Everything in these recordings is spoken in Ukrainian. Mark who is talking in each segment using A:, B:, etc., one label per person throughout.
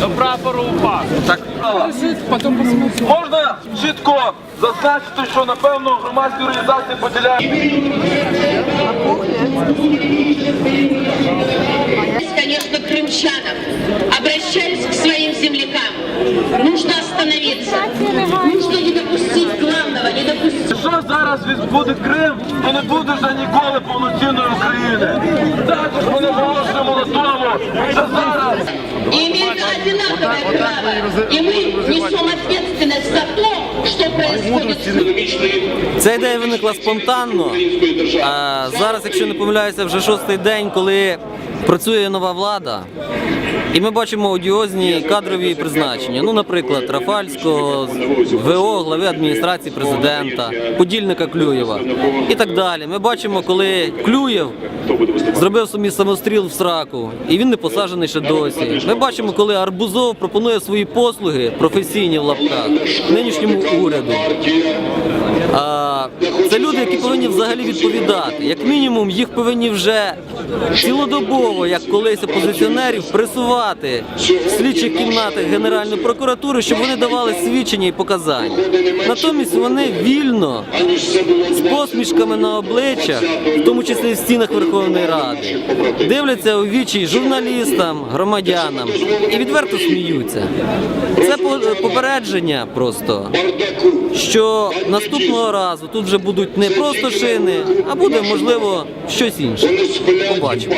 A: До прапору упав.
B: Так, можна чітко зазначити, що напевно громадські організації поділяють.
C: конечно, крымчанам, обращаюсь к своим землякам. Нужно остановиться. Нужно не допустить главного, не допустить.
B: Якщо зараз буде Крим, то не буде вже ніколи повноцінної України. Також ми наголошуємо на тому, що зараз
C: И имеют одинаковое право. И мы несем ответственность за то, что происходит с
D: Ця ідея виникла спонтанно. А зараз, якщо не помиляюся, вже шостий день, коли працює нова влада. І ми бачимо одіозні кадрові призначення. Ну, наприклад, Рафальського, ВО, глави адміністрації президента, подільника Клюєва і так далі. Ми бачимо, коли Клюєв зробив собі самостріл в сраку, і він не посаджений ще досі. Ми бачимо, коли Арбузов пропонує свої послуги професійні в лапках нинішньому уряду. Це люди, які повинні взагалі відповідати. Як мінімум, їх повинні вже цілодобово, як колись опозиціонерів, пресувати в слідчих кімнатах Генеральної прокуратури, щоб вони давали свідчення і показання. Натомість вони вільно з посмішками на обличчях, в тому числі в стінах Верховної Ради, дивляться у вічі журналістам, громадянам і відверто сміються. Це попередження просто що наступного разу тут вже будуть не просто шини, а буде можливо щось інше. Побачимо.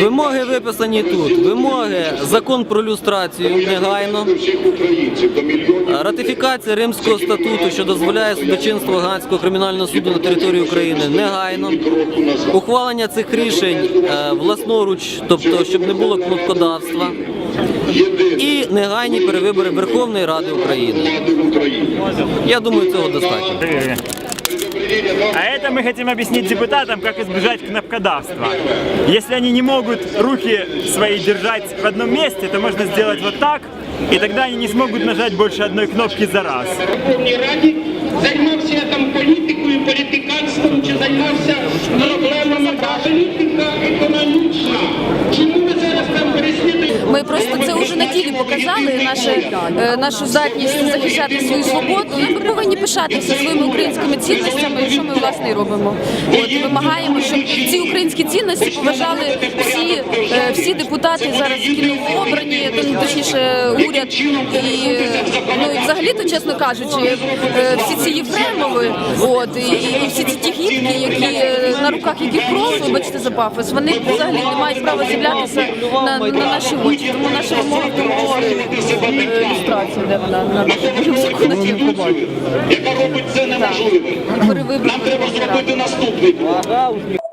D: Вимоги виписані тут. Вимоги закон про люстрацію негайно. Ратифікація Римського статуту, що дозволяє судочинство Ганського кримінального суду на території України, негайно. Ухвалення цих рішень е, власноруч, тобто щоб не було кнопкодавства. І негайні перевибори Верховної Ради України. Я думаю, цього достатньо.
A: А это мы хотим объяснить депутатам, как избежать кнопкодавства. Если они не могут руки свои держать в одном месте, то можно сделать вот так, и тогда они не смогут нажать больше одной кнопки за раз.
E: Верховній Раді займався я там політикою, політиканством, чи займався
F: ділі показали наше, е, нашу здатність захищати свою свободу. Ми повинні пишатися своїми українськими цінностями, що ми власне і робимо. От вимагаємо, щоб ці українські цінності поважали всі, е, всі депутати зараз, які новообрані, ну, точніше уряд і ну і взагалі-то, чесно кажучи, е, всі ці Єфремови, от і, і всі ці ті гідки, які е, на руках яких кров, вибачте за пафос, вони взагалі не мають права з'являтися на, на наші очі. Тому наша вимога про е, де вона на нашому законодавстві.
E: яка робить це неможливим.
F: Перевибори
E: Нам треба зробити наступний крок.